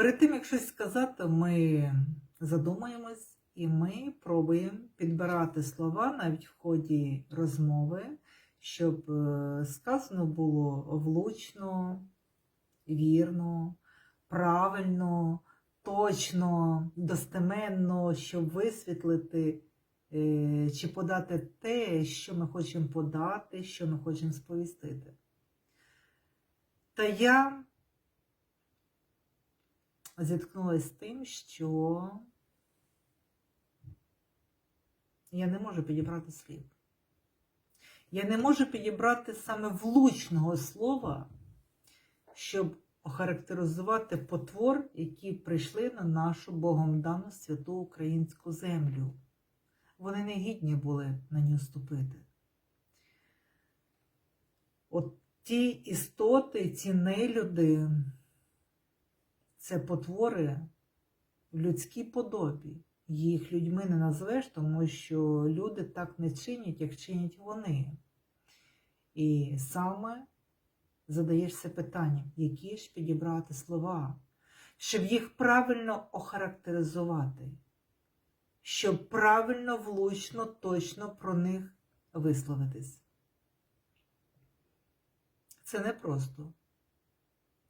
Перед тим, як щось сказати, ми задумаємось і ми пробуємо підбирати слова навіть в ході розмови, щоб е, сказано було влучно, вірно, правильно, точно, достеменно, щоб висвітлити е, чи подати те, що ми хочемо подати, що ми хочемо сповістити. Та я зіткнулася з тим, що я не можу підібрати слів. Я не можу підібрати саме влучного слова, щоб охарактеризувати потвор, які прийшли на нашу Богом дану святу українську землю. Вони не гідні були на нього ступити. От ті істоти, ці нелюди, це потвори в людській подобі. Їх людьми не назвеш, тому що люди так не чинять, як чинять вони. І саме задаєшся питанням, які ж підібрати слова, щоб їх правильно охарактеризувати, щоб правильно, влучно, точно про них висловитись. Це непросто.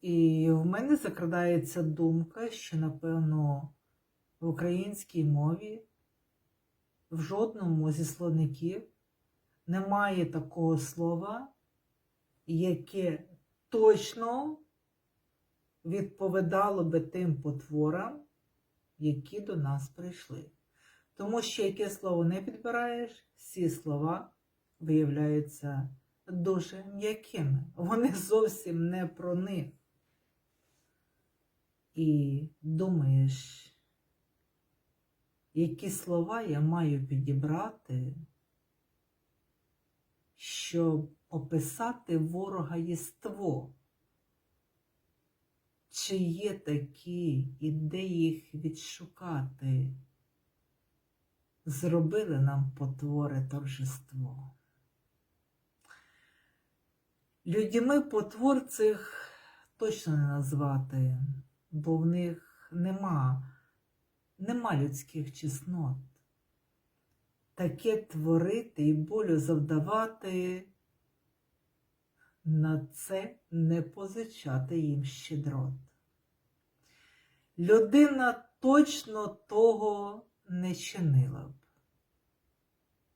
І в мене закрадається думка, що, напевно, в українській мові в жодному зі словників немає такого слова, яке точно відповідало би тим потворам, які до нас прийшли. Тому що яке слово не підбираєш, всі слова виявляються дуже м'якими. Вони зовсім не про них. І думаєш, які слова я маю підібрати, щоб описати ворога єство? Чи є такі, і де їх відшукати? Зробили нам потвори торжество. Людьми потвор цих точно не назвати, бо в них нема, нема людських чеснот. Таке творити і болю завдавати, на це не позичати їм щедрот. Людина точно того не чинила б,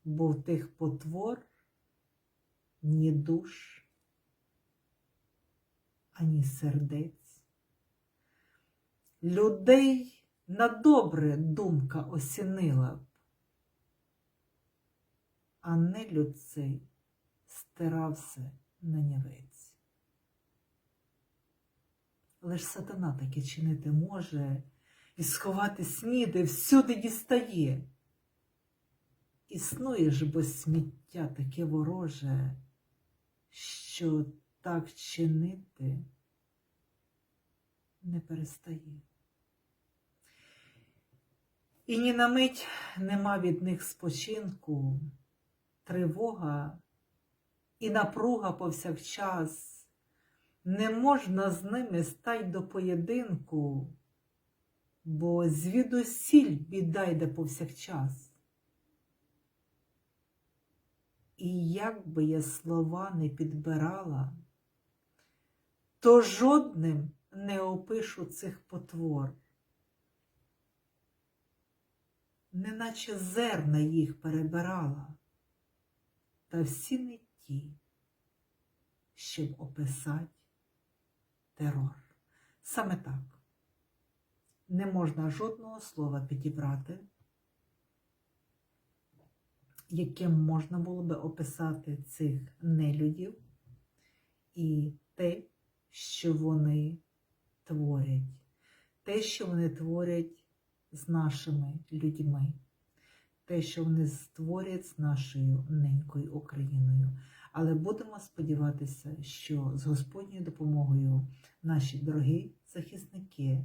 бо в тих потвор ні душ, ані сердець. Людей на добре думка осінила б, а не людцей стирався на нівець. Лиш сатана таке чинити може і сховати сніди всюди дістає. Існує ж бо сміття таке вороже, що так чинити не перестає. І ні на мить нема від них спочинку, тривога і напруга повсякчас. Не можна з ними стать до поєдинку, бо звідусіль біда йде повсякчас. І як би я слова не підбирала, то жодним не опишу цих потвор, неначе зерна їх перебирала, та всі не ті, щоб описати терор. Саме так. Не можна жодного слова підібрати, яким можна було би описати цих нелюдів і те, що вони творять, те, що вони творять з нашими людьми, те, що вони створять з нашою ненькою Україною. Але будемо сподіватися, що з Господньою допомогою наші дорогі захисники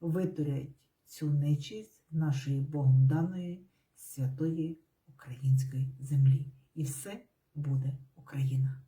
витурять цю нечість нашої Богом даної святої української землі. І все буде Україна.